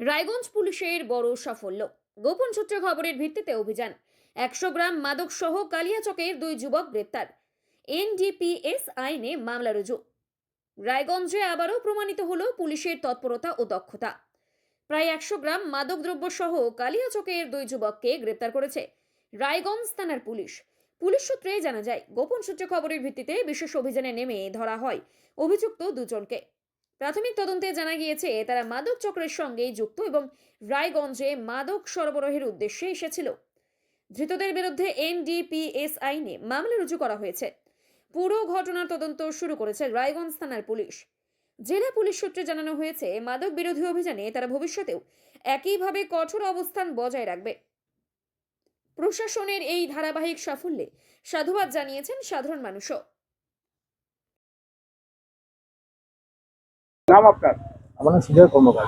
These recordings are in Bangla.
রায়গঞ্জ পুলিশের বড় সাফল্য। গোপন সূত্রে খবরের ভিত্তিতে অভিযান। একশো গ্রাম মাদক সহ কালিয়াচকের দুই যুবক গ্রেপ্তার। এনডিপিএস আইনে মামলা রুজু। রায়গঞ্জে আবারও প্রমাণিত হল পুলিশের তৎপরতা ও দক্ষতা। প্রায় একশো গ্রাম মাদকদ্রব্য সহ কালিয়াচকের দুই যুবককে গ্রেপ্তার করেছে রায়গঞ্জ থানার পুলিশ। পুলিশ সূত্রে জানা যায়, গোপন সূত্রে খবরের ভিত্তিতে বিশেষ অভিযানে নেমে ধরা হয় অভিযুক্ত দুজনকে। প্রাথমিক তদন্তে জানা গিয়েছে, তারা মাদক চক্রের সঙ্গেই যুক্ত এবং রায়গঞ্জে মাদক সরবরাহের উদ্দেশ্যে এসেছিল। ধৃতদের বিরুদ্ধে এনডিপিএস আইনে মামলা রুজু করা হয়েছে। পুরো ঘটনার তদন্ত শুরু করেছে রায়গঞ্জ থানার পুলিশ। জেলা পুলিশ সূত্রে জানানো হয়েছে, মাদক বিরোধী অভিযানে তারা ভবিষ্যতেও একইভাবে কঠোর অবস্থান বজায় রাখবে। প্রশাসনের এই ধারাবাহিক সাফল্যে সাধুবাদ জানিয়েছেন সাধারণ মানুষও। নাম আপনার? আমার নাম সিজার কর্মকার।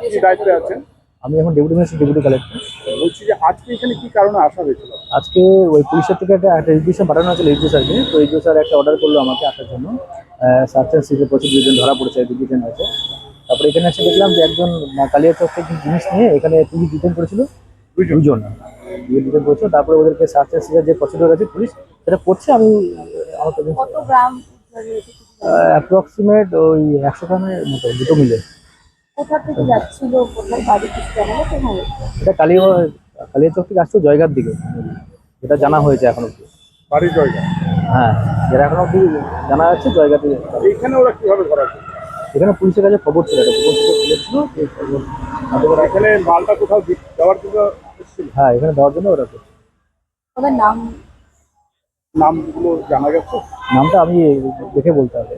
কি দায়িত্বে আছেন? আমি এখন ডেপুটি ম্যাজিস্ট্রেট ডেপুটি কালেক্টর। বলছি যে আজকে এখানে কি কারণে আসা হয়েছিল? আজকে ওই পুলিশের থেকে একটা একটা রিকুয়েশন পাঠানো হয়েছিল এইচও স্যারকে তো এইচও স্যার একটা অর্ডার করল আমাকে আসার জন্য। সার্চ অ্যান্ড সিজের প্রচুর দুজন ধরা পড়েছে রিকুয়েশন হয়েছে তারপরে এখানে এসে দেখলাম যে একজন কালিয়াচক থেকে জিনিস নিয়ে এখানে পুলিশ ডিটেন করেছিল। দুজন। দুজন দুজন ডিটেন করেছিল। তারপরে ওদেরকে সার্চ অ্যান্ড সিজার যে প্রসিডিওর আছে পুলিশ সেটা করছে। আমি আমার অ্যাপ্রক্সিমেট ওই একশো গ্রামের মতো দুটো মিলে। কোথা থেকে যাচ্ছিল কোথায় বাড়ি কিছু জানা গেছে হ্যাঁ এটা কালিয়াচক থেকে জয়গার দিকে। এটা জানা হয়েছে এখন অব্দি জায়গা হ্যাঁ যেটা এখন অব্দি জানা যাচ্ছে জয়গা থেকে এইখানে ওরা কীভাবে ধরা এখানে পুলিশের কাছে খবর ছিল ওরা- এখানে মালটা কোথাও দেওয়ার জন্য হ্যাঁ এখানে দেওয়ার জন্য ওরা। নাম নামগুলো জানা গেছে? নামটা আমি দেখে বলতে হবে।